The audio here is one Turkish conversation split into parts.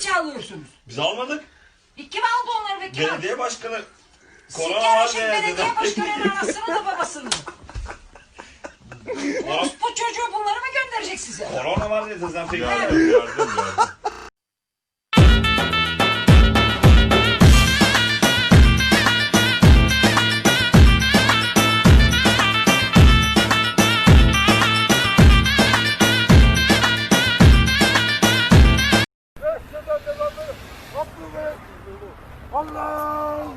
çalıyorsunuz? Biz almadık. E, Kim aldı onları ve kim aldı? Belediye başkanı korona var şimdi diye belediye dedi. başkanının anasını da babasını. Bu çocuğu bunları mı gönderecek size? Korona var diye dezenfekte Yardım, ediyor. Yardım.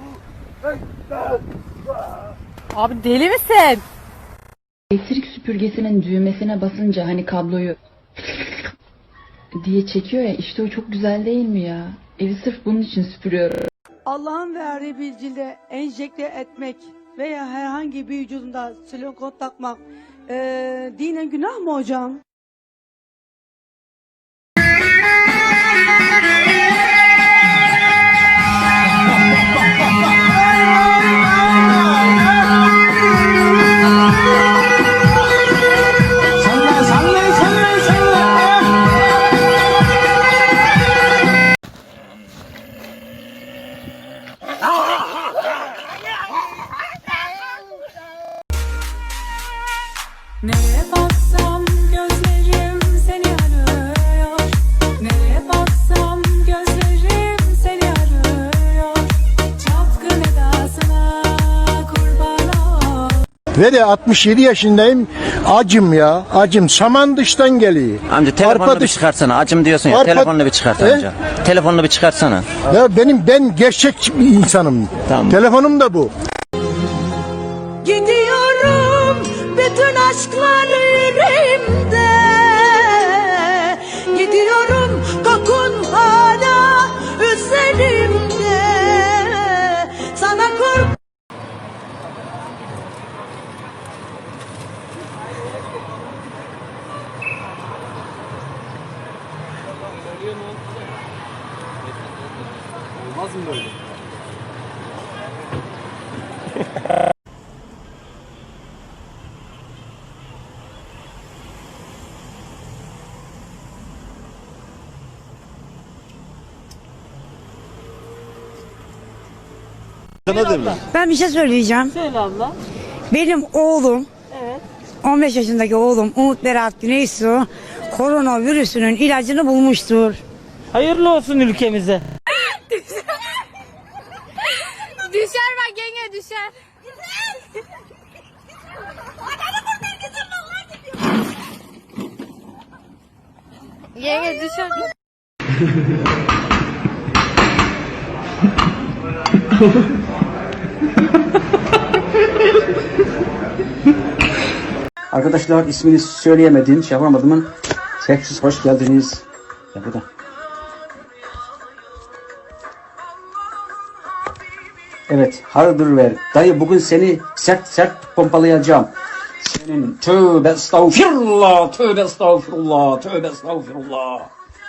Abi deli misin? Elektrik süpürgesinin düğmesine basınca hani kabloyu diye çekiyor ya işte o çok güzel değil mi ya? Evi sırf bunun için süpürüyorum. Allah'ın verdiği bir cilde enjekte etmek veya herhangi bir vücudunda silikon takmak eee dinen günah mı hocam? Nereye baksam Ve de 67 yaşındayım. Acım ya. Acım. Saman dıştan geliyor. Amca telefonunu Arpa bir dış- çıkarsana. Acım diyorsun ya. Arpa- Telefonunu bir çıkart He? amca. Telefonunu bir çıkartsana. Ya benim ben gerçek bir insanım. Tamam. Telefonum da bu. Gidiyorum bütün aşklar yüreğimde Ben bir şey söyleyeceğim. Söyle abla. Benim oğlum, 15 yaşındaki oğlum Umut Berat Güneysu koronavirüsünün ilacını bulmuştur. Hayırlı olsun ülkemize. Düşer bak yenge düşer. Yenge düşer. Arkadaşlar ismini söyleyemedim, şey yapamadımın. Tekrar hoş geldiniz. Ya burada. Evet, hardır ver. Dayı bugün seni sert sert pompalayacağım. Senin tövbe estağfirullah, tövbe estağfirullah, tövbe estağfirullah.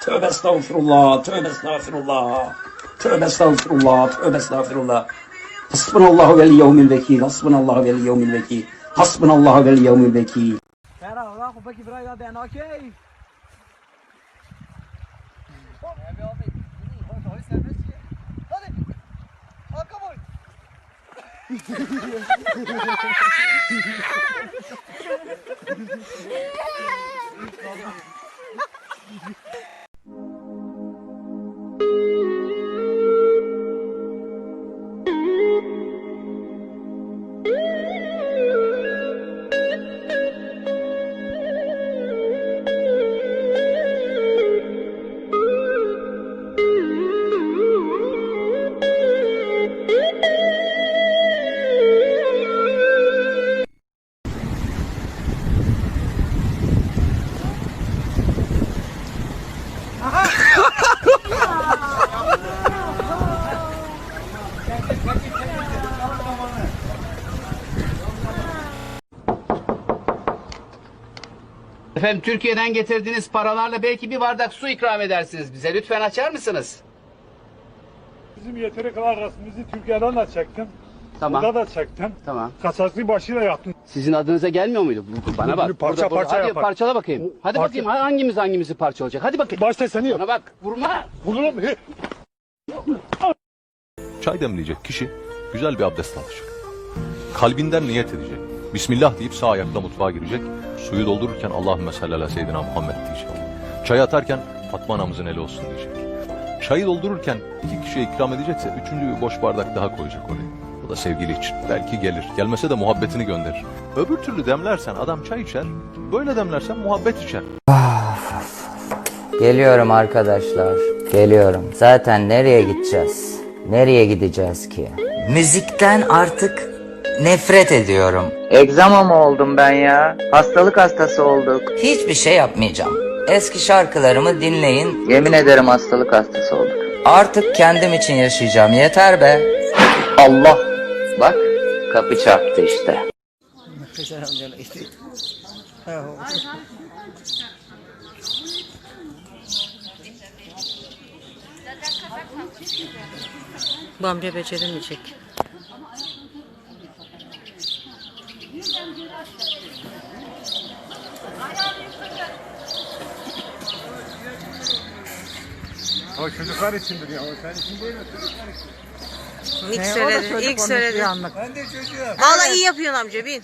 Tövbe estağfirullah, tövbe estağfirullah. Tövbe estağfirullah, tövbe estağfirullah. Hasbunallahu vel yevmil vekil, hasbunallahu vel yevmil vekil. Hasbunallahu vel yevmil vekil. Yeah. Efendim Türkiye'den getirdiğiniz paralarla belki bir bardak su ikram edersiniz bize. Lütfen açar mısınız? Bizim yeteri kadar resmimizi Türkiye'den de çektim. Tamam. Burada da çektim. Tamam. Kasaslı başıyla yaktım. Sizin adınıza gelmiyor muydu? Bana bak. Bunu parça parça Hadi yapar. parçala bakayım. Hadi Parça- bakayım hangimiz hangimizi parçalayacak. Hadi bakayım. Başta seni yap. Bana bak. Vurma. Bulurum. Çay demleyecek kişi güzel bir abdest alacak. Kalbinden niyet edecek. Bismillah deyip sağ ayakla mutfağa girecek. Suyu doldururken Allahümme salli ala seyyidina Muhammed diyecek. Çay atarken Fatma anamızın eli olsun diyecek. Çayı doldururken iki kişiye ikram edecekse üçüncü bir boş bardak daha koyacak oraya. O da sevgili için. Belki gelir. Gelmese de muhabbetini gönderir. Öbür türlü demlersen adam çay içer. Böyle demlersen muhabbet içer. Geliyorum arkadaşlar. Geliyorum. Zaten nereye gideceğiz? Nereye gideceğiz ki? Müzikten artık nefret ediyorum. Egzama mı oldum ben ya? Hastalık hastası olduk. Hiçbir şey yapmayacağım. Eski şarkılarımı dinleyin. Yemin ederim hastalık hastası olduk. Artık kendim için yaşayacağım. Yeter be. Allah. Bak kapı çarptı işte. Bu amca beceremeyecek. O çocuklar içindir ya. O sen için değil mi? Çocuklar için. İlk söyledi, ilk söyledi. Ben de çocuğum. Vallahi iyi yapıyorsun amca bin.